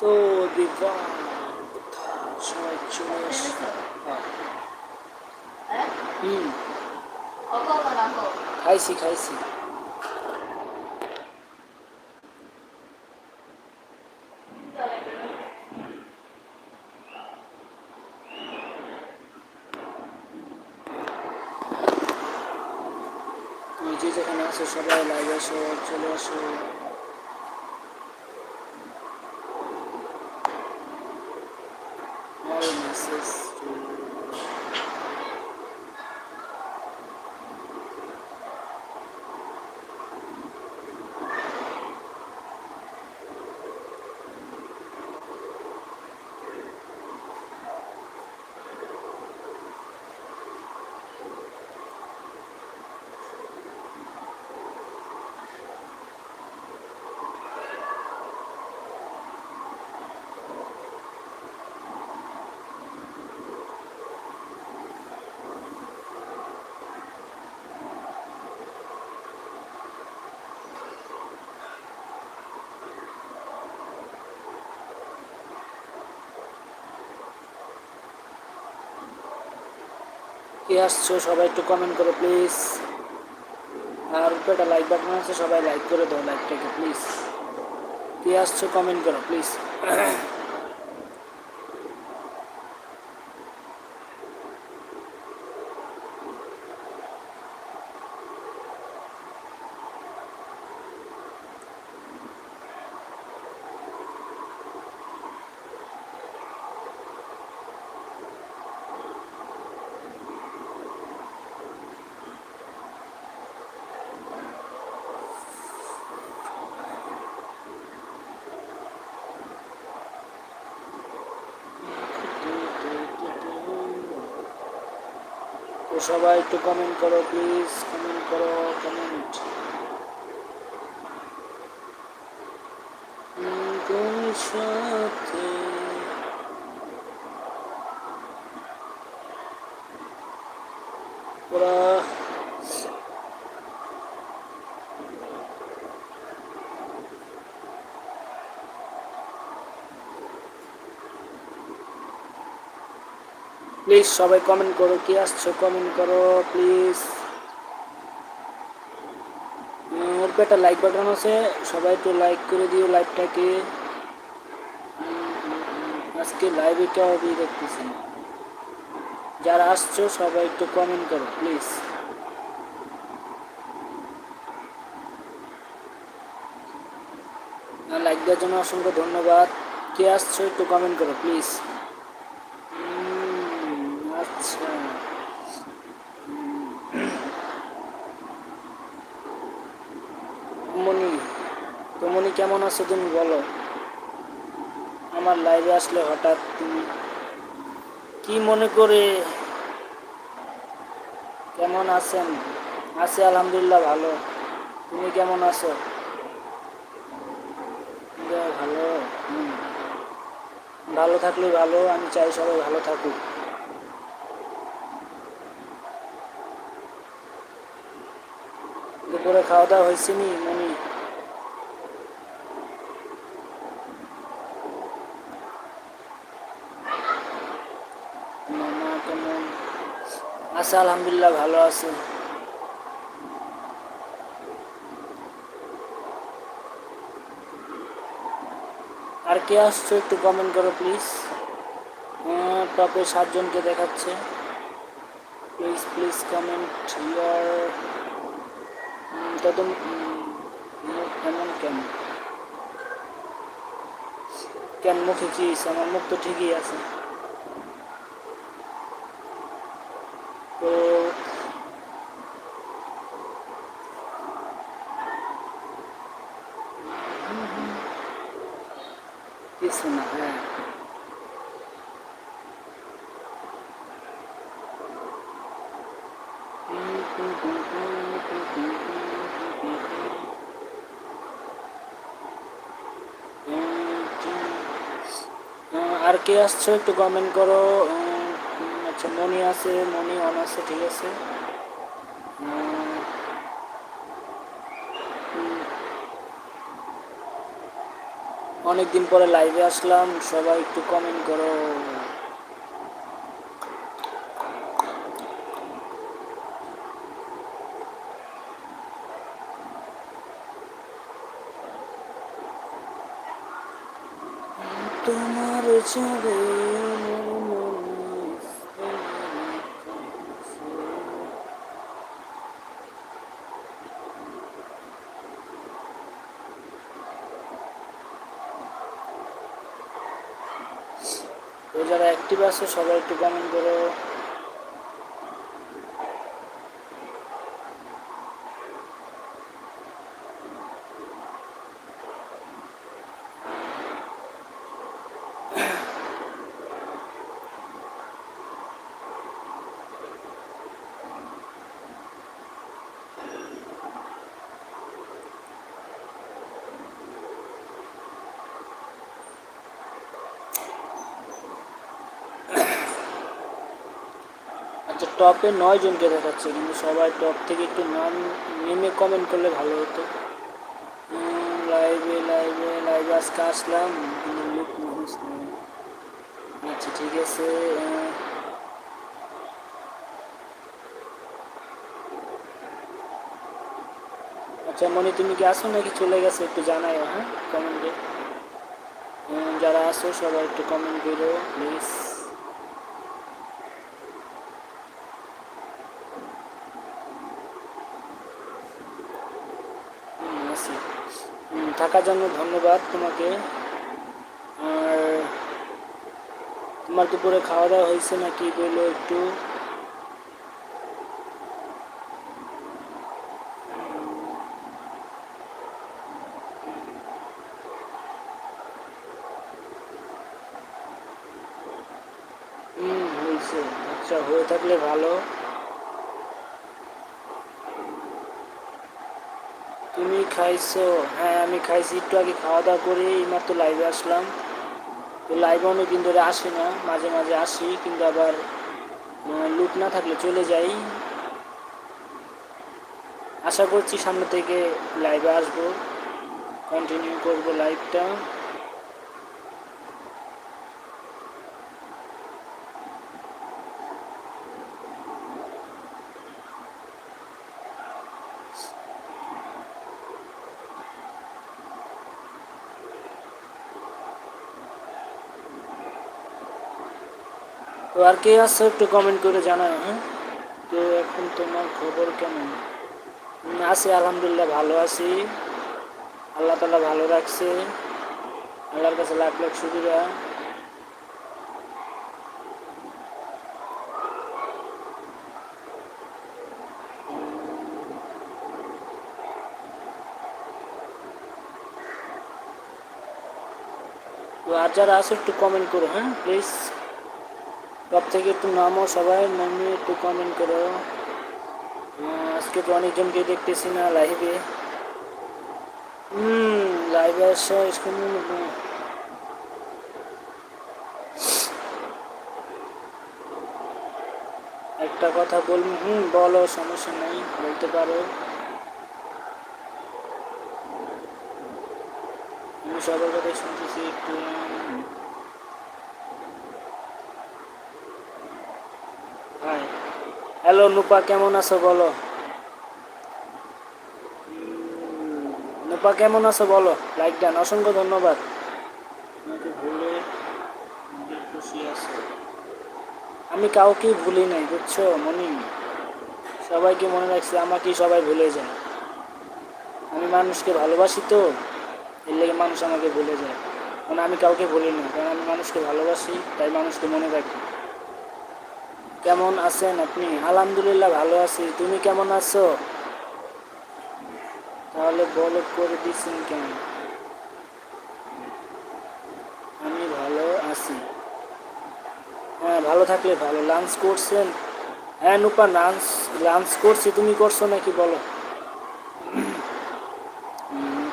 So দিবা সবাই চলে হ্যাঁ। হুম খাইছি খাইছি যে যেখানে আছো সবাই লাইভে এসো চলে আসো কে আসছো, সবাই একটু কমেন্ট করো প্লিজ আর উপরে একটা লাইক বাটন আছে, সবাই লাইক করে দাও লাইকটাকে প্লিজ কে আসছো কমেন্ট করো প্লিজ সবাই একটু কমেন্ট করো প্লিজ কমেন্ট করো কমেন্ট তোর সাথে ওরা প্লিজ সবাই কমেন্ট করো, কি আসছো? কমেন্ট করো প্লিজ ওর একটা লাইক বাটন আছে সবাই একটু লাইক করে দিও লাইভটাকে আজকে লাইভে কেউ বি দেখতেছি। যারা আসছো, সবাই একটু কমেন্ট করো প্লিজ লাইক দেওয়ার জন্য অসংখ্য ধন্যবাদ। কে আসছো, একটু কমেন্ট করো প্লিজ মনি তো মনি কেমন আছো তুমি বলো। আমার লাইভে আসলে হঠাৎ তুমি কি মনে করে কেমন আছেন? আছি আলহামদুলিল্লাহ ভালো। তুমি কেমন আছো? ভালো। ভালো থাকলে ভালো, আমি চাই সবাই ভালো থাকুক। দুপুরে খাওয়া দাওয়া হয়েছে নি মনি আছে, আলহামদুলিল্লাহ ভালো আছে। আর কে আসছো একটু কমেন্ট করো প্লিজ টপে সাতজনকে দেখাচ্ছে। প্লিজ প্লিজ কমেন্ট ইয়ার তত এমন কেন? কেন মুখে কি আমার মুখ তো ঠিকই আছে তো কিছু না হ্যাঁ আহ, আর কে আসছো একটু কমেন্ট করো আচ্ছা মনি আছে মনি অন আছে ঠিক আছে। উম, উম, অনেক দিন পরে লাইভে আসলাম সবাই একটু কমেন্ট করো। যারা অ্যাক্টিভ আছে সবাই একটু কমেন্ট করো আচ্ছা টপে নয় জনকে দেখাচ্ছে, কিন্তু সবাই টপ থেকে একটু নাম নেমে কমেন্ট করলে ভালো হতো। লাইভে লাইভে লাইভে আজকে আসলাম লুক মানুষ আচ্ছা ঠিক আছে আচ্ছা মনে, তুমি কি আসো নাকি চলে গেছে? একটু জানাই হ্যাঁ কমেন্টে যারা আসো, সবাই একটু কমেন্ট করো প্লিজ হুম, আছি। হুম, থাকার জন্য ধন্যবাদ তোমাকে। আর তোমার দুপুরে খাওয়া দাওয়া হয়েছে নাকি বলল একটু হুম হয়েছে আচ্ছা হয়ে থাকলে ভালো তুমি খাইছো হ্যাঁ আমি খাইছি, একটু আগে খাওয়া দাওয়া করে এইমাত্র লাইভে আসলাম। তো লাইভে অনেক দিন ধরে আসি না, মাঝে মাঝে আসি, কিন্তু আবার লুট না থাকলে চলে যাই। আশা করছি সামনে থেকে লাইভে আসব কন্টিনিউ করব লাইভটা তো আর কে আছে একটু কমেন্ট করে জানাও হ্যাঁ? তো এখন তোমার খবর কেমন? আছি, আলহামদুলিল্লাহ ভালো আছি। আল্লাহ তালা ভালো রাখছে। আল্লাহর কাছে লাখ লাখ সুবিধা তো আর যারা আছে একটু কমেন্ট করো হ্যাঁ প্লিজ সব থেকে একটু নামও সবাই নামে একটু কমেন্ট করো। আজকে তো অনেকজনকে দেখতেছি না লাইভে হুম লাইভে আসো স্কুল একটা কথা বলব হুম, বলো, সমস্যা নেই, বলতে পারো। আমি সবার কথা শুনতেছি একটু হাই হ্যালো নুপা কেমন আছো বলো? নুপা কেমন আছো বলো? লাইক দেন অসংখ্য ধন্যবাদ। আমাকে ভুলে খুশি আছে। আমি কাউকে ভুলি নাই বুঝছ মনি? সবাইকে মনে রাখছি আমাকেই সবাই ভুলে যায়। আমি মানুষকে ভালোবাসি তো এর লেগে মানুষ আমাকে ভুলে যায়। মানে আমি কাউকে ভুলি না কারণ আমি মানুষকে ভালোবাসি তাই মানুষকে মনে রাখি। কেমন আছেন আপনি? আলহামদুলিল্লাহ ভালো আছি। তুমি কেমন আছো? তাহলে বলক করে দিচ্ছেন কেন? আমি ভালো আছি। হ্যাঁ ভালো থাকলে ভালো। লাঞ্চ করছেন? হ্যাঁ নুপা লাঞ্চ লাঞ্চ করছি। তুমি করছ নাকি বলো?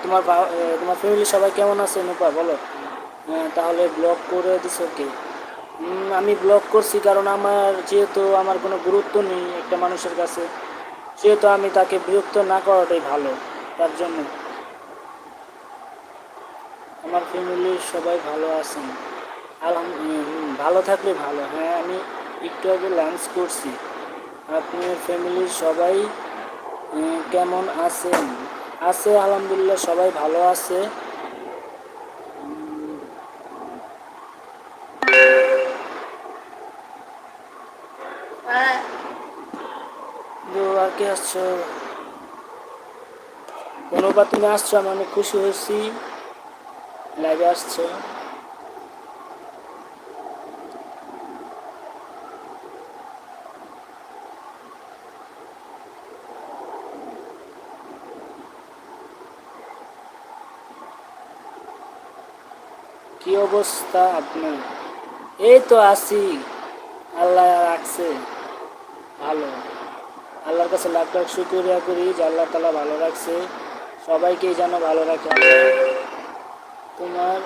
তোমার তোমার ফ্যামিলি সবাই কেমন আছে নুপা? বলো। হ্যাঁ তাহলে ব্লক করে দিছো কে? আমি ব্লক করছি কারণ আমার যেহেতু আমার কোনো গুরুত্ব নেই একটা মানুষের কাছে সেহেতু আমি তাকে বিরক্ত না করাটাই ভালো তার জন্য। আমার ফ্যামিলির সবাই ভালো আছেন। আলহাম হুম, ভালো থাকলে ভালো। হ্যাঁ আমি একটু আগে লাঞ্চ করছি। আপনার ফ্যামিলির সবাই কেমন আছেন? আছে আলহামদুলিল্লাহ সবাই ভালো আছে তো আসছো? কোনোবার তুমি আসছো, আমি খুশি হয়েছি। লাইভে আসছো। কি অবস্থা আপনার? এই তো আছি। আল্লাহ রাখছে। ভালো। আল্লাহর কাছে লাখ লাখ শুক্রিয়া করি যে আল্লাহ তালা ভালো রাখছে। সবাইকেই যেন ভালো রাখে। তোমার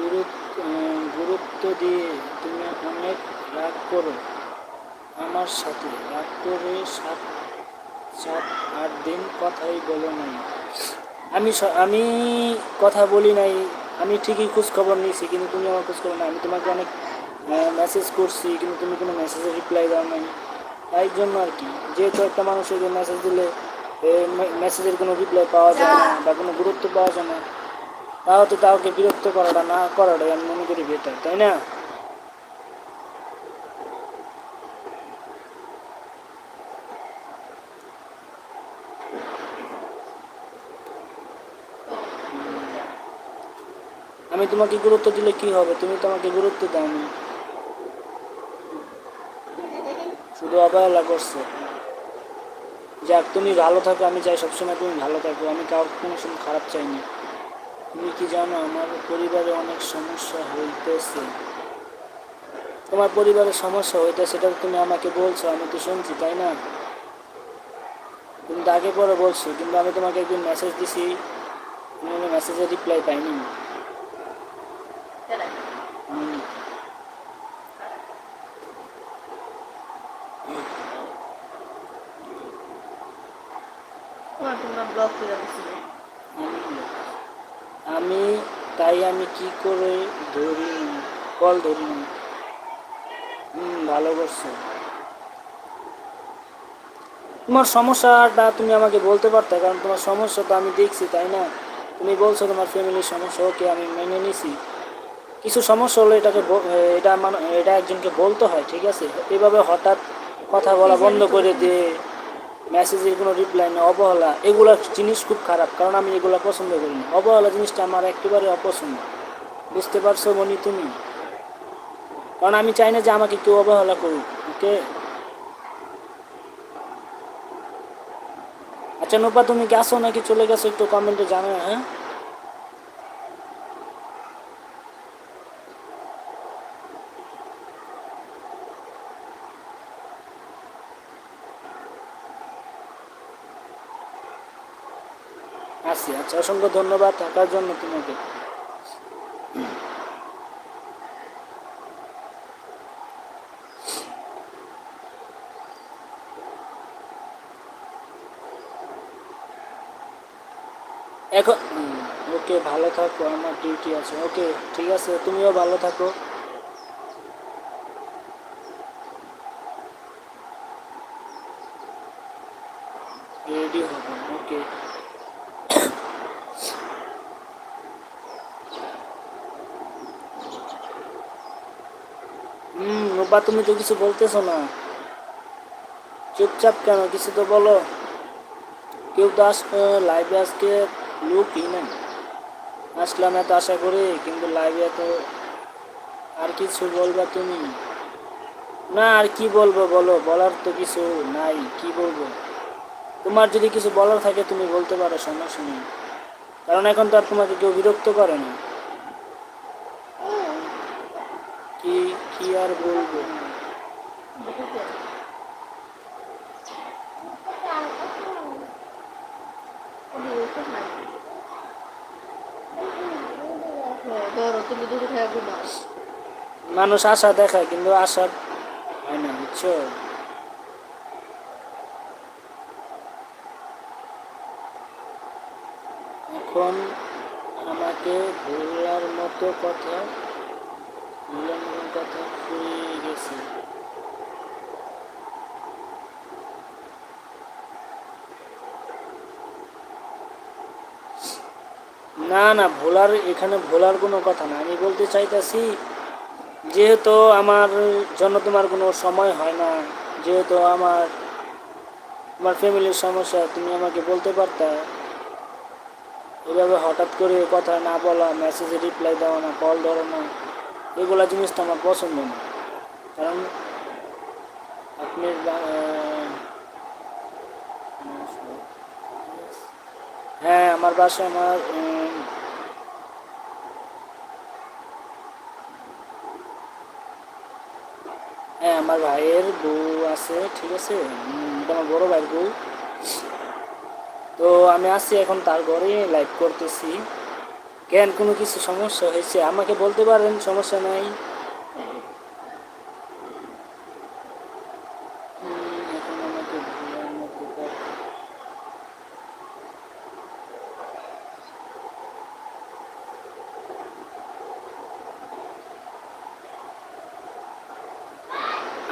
গুরুত্ব গুরুত্ব দিয়ে তুমি অনেক রাগ করো। আমার সাথে রাগ করে সাত সাত, আট দিন কথাই বলো নাই। আমি আমি কথা বলি নাই। আমি ঠিকই খোঁজখবর নিয়েছি, কিন্তু তুমি আমার খোঁজ খবর নাই আমি তোমাকে অনেক মেসেজ করছি, কিন্তু তুমি কোনো মেসেজের রিপ্লাই দাও নাই। তাই জন্য আর কি। যেহেতু একটা মানুষের মেসেজ দিলে মেসেজের কোনো রিপ্লাই পাওয়া যায় না বা কোনো গুরুত্ব পাওয়া যায় না, তাও তো কাউকে বিরক্ত করাটা না, করাটাই আমি মনে করি বেটার তাই না? আমি তোমাকে গুরুত্ব দিলে কি হবে? তুমি তো আমাকে গুরুত্ব দাওনি। শুধু অবহেলা করছ। যাক, তুমি ভালো থাকো, আমি চাই সবসময় তুমি ভালো থাকো। আমি কাউকে কোনো সময় খারাপ চাইনি। তুমি কি জানো, আমার পরিবারে অনেক সমস্যা হইতেছে। তোমার পরিবারে সমস্যা হইতেছে, সেটা তুমি আমাকে বলছো, আমি তো শুনছি, তাই না? তুমি তো আগে পরে বলছো, কিন্তু আমি তোমাকে একদিন মেসেজ দিছি। তুমি মেসেজের রিপ্লাই পাইনি হুম। তোমার তোমরা ব্লক করে দিছিল আমি- তাই আমি কি করে ধরি? কল ধরি না। ভালো করছ। তোমার সমস্যাটা তুমি আমাকে বলতে পারতে কারণ তোমার সমস্যা তো আমি দেখছি তাই না? তুমি বলছো তোমার ফ্যামিলির সমস্যা ওকে আমি মেনে নিছি। কিছু সমস্যা হলে এটাকে এটা মানে এটা একজনকে বলতে হয় ঠিক আছে? এভাবে হঠাৎ কথা বলা বন্ধ করে দিয়ে মেসেজের কোনো রিপ্লাই নেই, অবহেলা। এগুলো জিনিস খুব খারাপ, কারণ আমি এগুলো পছন্দ করি না। অবহেলা জিনিসটা আমার একেবারে অপছন্দ। বুঝতে পারছ মনি তুমি? কারণ আমি চাই না যে আমাকে কেউ অবহেলা করুক, ওকে? আচ্ছা নোপা, তুমি গেছো নাকি? চলে গেছো, একটু কমেন্টে জানো হ্যাঁ? আচ্ছা অসংখ্য ধন্যবাদ থাকার জন্য তোমাকে। এখন ওকে ভালো থাকো, আমার ডিউটি আছে। ওকে, ঠিক আছে, তুমিও ভালো থাকো। রেডি হবে, ওকে। রূপা তুমি তো কিছু বলতেছো না। চুপচাপ কেন, কিছু তো বলো। কেউ তো আস লাইভে আজকে লোকই নাই। আসলাম এত আশা করি, কিন্তু লাইভে এত আর কিছু বলবা তুমি? না, আর কি বলব বলো, বলার তো কিছু নাই, কি বলব? তোমার যদি কিছু বলার থাকে তুমি বলতে পারো, সমস্যা নেই। কারণ এখন তো আর তোমাকে কেউ বিরক্ত করে না কি কি আর বলব ধরো তুমি দুটো খেয়ে ঘুমাও মানুষ আশা দেখায় কিন্তু আশা হয় না বুঝছ এখন আমাকে ভোলার মতো কথা না না, ভোলার, এখানে ভোলার কোনো কথা না। আমি বলতে চাইতেছি, যেহেতু আমার জন্য তোমার কোনো সময় হয় না, যেহেতু আমার আমার ফ্যামিলির সমস্যা, তুমি আমাকে বলতে পারতা। এভাবে হঠাৎ করে কথা না বলা মেসেজে রিপ্লাই দেওয়া না কল ধরো না। এগুলা জিনিসটা আমার পছন্দ না। কারণ আপনি হ্যাঁ আমার বাসা আমার হ্যাঁ আমার ভাইয়ের বউ আছে, ঠিক আছে? আমার বড় ভাইয়ের বউ। তো আমি আসছি এখন তার ঘরে লাইভ করতেছি। কেন কোনো কিছু সমস্যা হয়েছে? আমাকে বলতে পারেন, সমস্যা নাই?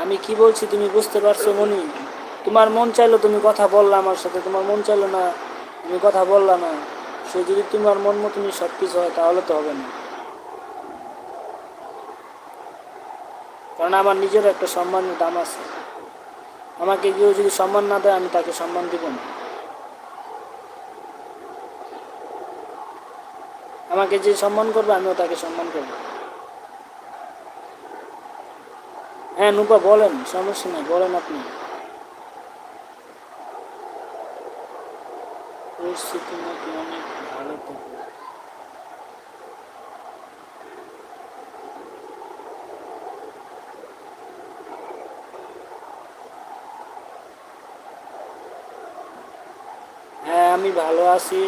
আমি কি বলছি তুমি বুঝতে পারছ মনি? তোমার মন চাইলো তুমি কথা বললা আমার সাথে, তোমার মন চাইলো না, তুমি কথা বললা না। সে যদি তোমার মন মতনই সব কিছু হয়, তাহলে তো হবে না। কারণ আমার নিজের একটা সম্মানের দাম আছে। আমাকে কেউ যদি সম্মান না দেয়, আমি তাকে সম্মান দিব না। আমাকে যে সম্মান করবে, আমিও তাকে সম্মান করব। হ্যাঁ নুপা, বলেন, সমস্যা নেই, বলেন আপনি। পরিস্থিতি নাকি অনেক ভালো হ্যাঁ আমি ভালো আছি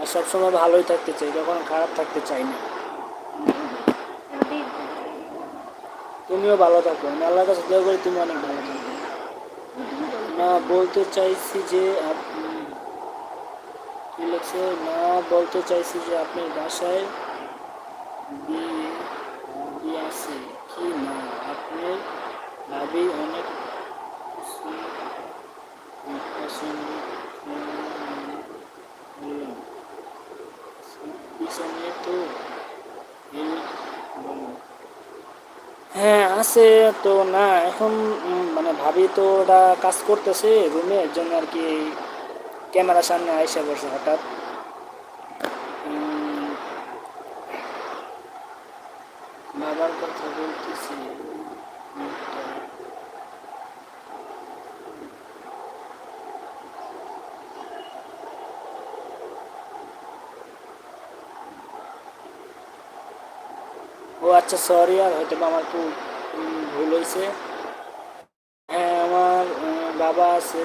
আর সবসময় ভালোই থাকতে চাই কখনো খারাপ থাকতে চাই না। তুমিও ভালো থাকো আমি আল্লাহর কাছে দোয়া করি তুমি অনেক ভালো থাকো। না বলতে চাইছি যে আপনি কি লিখছে? না বলতে চাইছি যে আপনার বাসায় বিয়ে আছে কি না? আপনার ভাবি অনেক পিছনে তো হ্যাঁ আছে তো না, এখন মানে ভাবি তো ওটা কাজ করতেছে, রুমে এর জন্য আর কি ক্যামেরার সামনে আইসা বসে হঠাৎ। বাবার কথা বলতেছি। ও আচ্ছা সরি আর হয়তো আমার একটু ভুল হয়েছে। হ্যাঁ আমার বাবা আছে।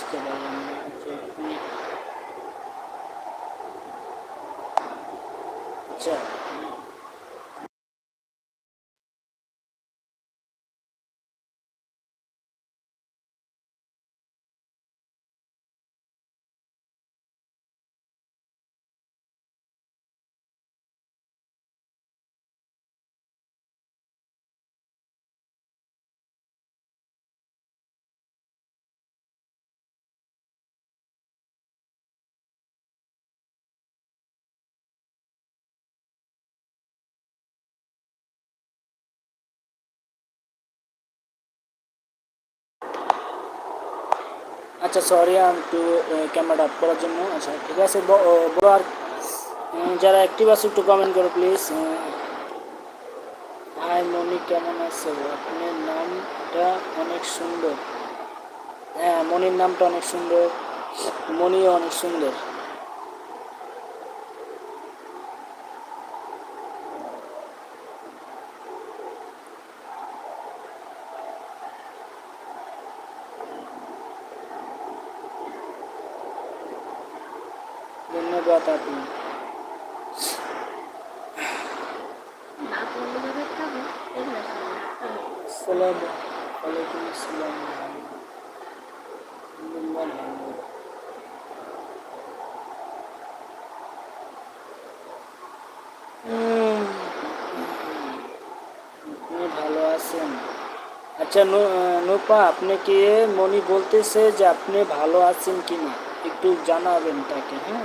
বুঝতে পারলাম না আচ্ছা, আচ্ছা সরি সরি একটু ক্যামেরাটা আপ করার জন্য। আচ্ছা ঠিক আছে বড় আর যারা অ্যাক্টিভ আছে, একটু কমেন্ট করো প্লিজ হাই মনি, কেমন আছে? আপনার নামটা অনেক সুন্দর। হ্যাঁ মনির নামটা অনেক সুন্দর। মনিও অনেক সুন্দর ধন্যবাদ আপনি না করলে যাবে খাব এগুলো খাব আসসালামু আলাইকুম আসসালাম আলহামদুলিল্লাহ। হুম, আপনি ভালো আছেন আচ্ছা নু- আহ, নূপা আপনি কি মনি বলতেছে যে আপনি ভালো আছেন কিনা? একটু জানাবেন তাকে হ্যাঁ হ্যাঁ?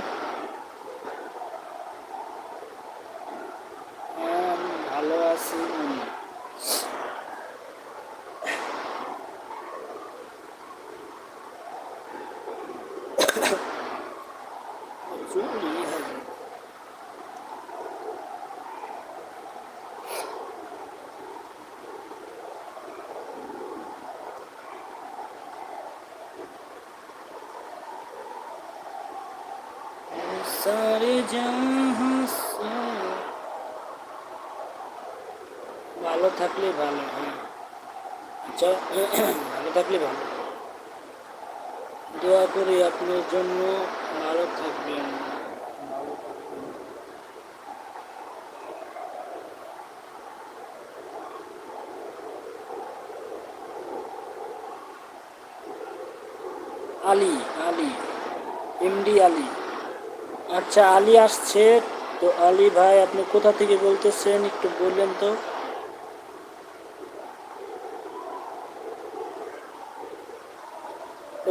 দোয়া করি আপনার জন্য ভালো থাকবেন। আলী আলী, এমডি আলী। আচ্ছা আলী আসছে। তো আলী ভাই, আপনি কোথা থেকে বলতেছেন একটু বললেন তো।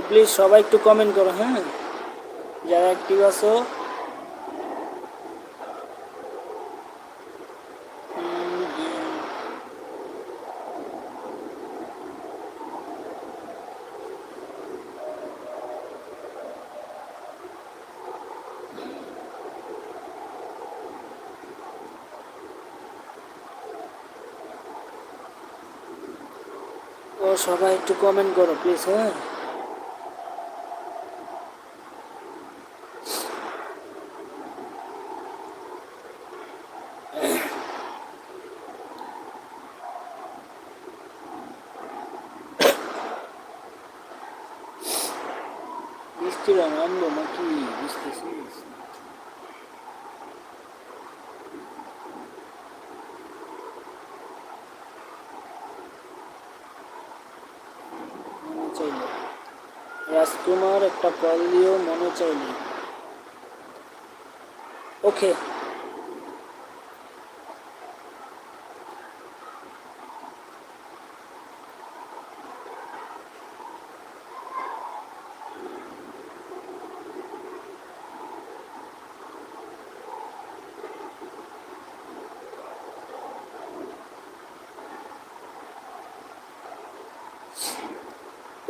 প্লিজ সবাই একটু কমেন্ট করো হ্যাঁ? যারা অ্যাক্টিভ আছো। সবাই একটু কমেন্ট করো প্লিজ হ্যাঁ বৃষ্টিরা নামলো নাকি বুঝতেছিস মনে চাইলে রাজকুমার একটা কল দিও মনে চাইলে ওকে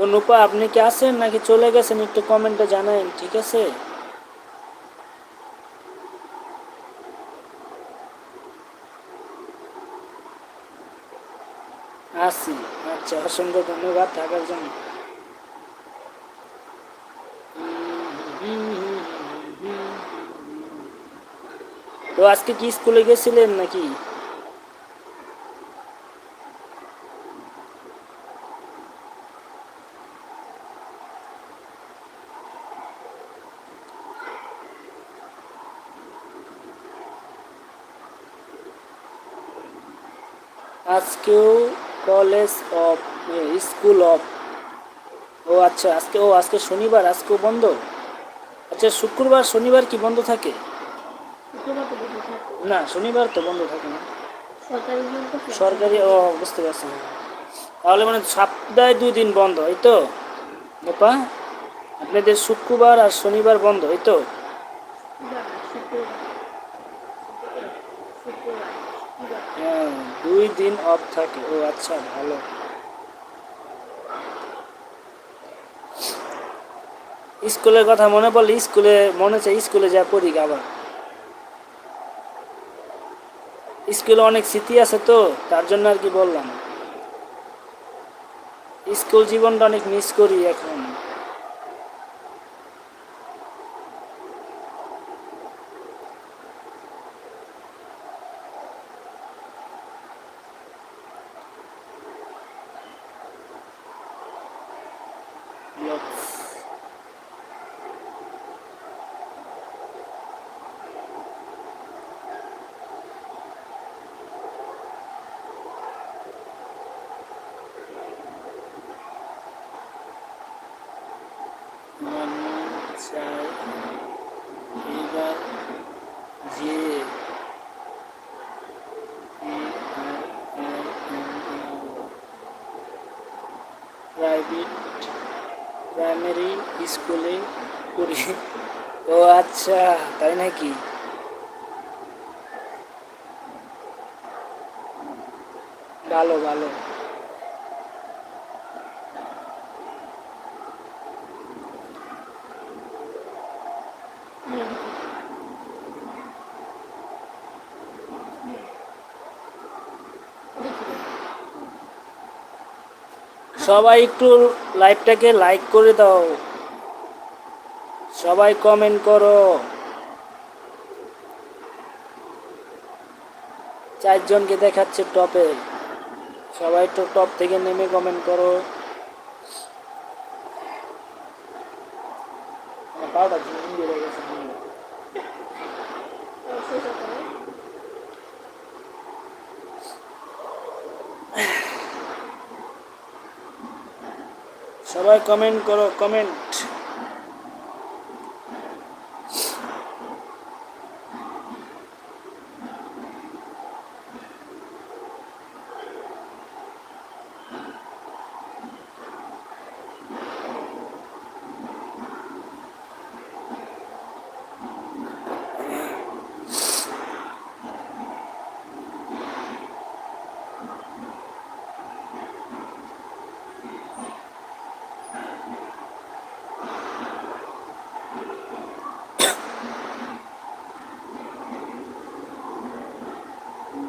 তো নুপা আপনি কি আছেন নাকি চলে গেছেন? একটু কমেন্টে জানান ঠিক আছে? আসি আচ্ছা অসংখ্য ধন্যবাদ থাকার জন্য। তো আজকে কি স্কুলে গেছিলেন নাকি? আজকেও কলেজ অফ স্কুল অফ ও আচ্ছা আজকে ও আজকে শনিবার আজকেও বন্ধ? আচ্ছা শুক্রবার শনিবার কি বন্ধ থাকে? না শনিবার তো বন্ধ থাকে না। সরকারি সরকারি ও বুঝতে পারছি। তাহলে মানে সপ্তাহে দুই দিন বন্ধ এই তো? বাপা আপনাদের শুক্রবার আর শনিবার বন্ধ এই তো শুক্রবার না, শুক্রবার শুক্রবার শুক্রবার হ্যাঁ দুই দিন অফ থাকে। ও আচ্ছা ভালো। স্কুলের কথা মনে পড়লে স্কুলে, মনে চাই স্কুলে যা পড়ি আবার। স্কুলে অনেক স্মৃতি আছে তো, তার জন্য আর কি বললাম। স্কুল জীবনটা অনেক মিস করি এখন। Dios. প্রাইমারি স্কুলে পড়ি। ও আচ্ছা তাই নাকি? ভালো ভালো। সবাই একটু লাইভটাকে লাইক করে দাও। সবাই কমেন্ট করো। চারজনকে দেখাচ্ছে টপে। সবাই একটু টপ থেকে নেমে কমেন্ট করো আমার পাউডার ঝিমিয়ে বেড়ে গেছে সবাই কমেন্ট করো কমেন্ট।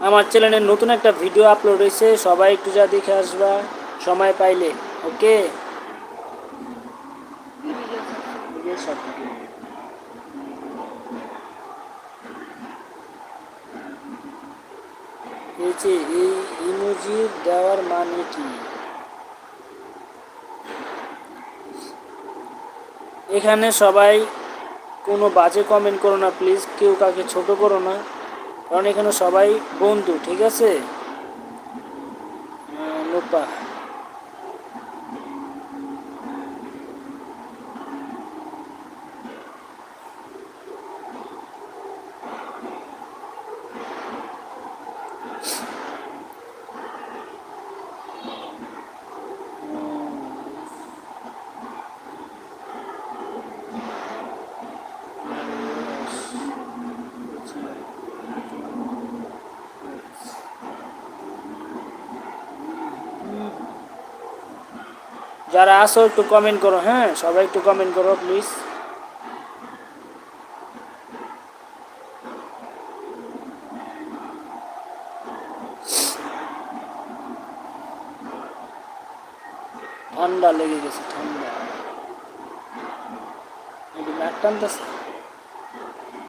আমার চ্যানেলে নতুন একটা ভিডিও আপলোড হয়েছে, সবাই একটু যা দেখে আসবা, সময় পাইলে, ওকে? এই ইমোজি দেওয়ার মানে কি? এখানে সবাই কোনো বাজে কমেন্ট করো না প্লিজ কেউ কাউকে ছোট করো না। কারণ এখানে সবাই বন্ধু ঠিক আছে? আহ, যারা আসো একটু কমেন্ট করো হ্যাঁ? সবাই একটু কমেন্ট করো প্লিজ ঠান্ডা লেগে গেছে, ঠান্ডা। নাক টানতেছে।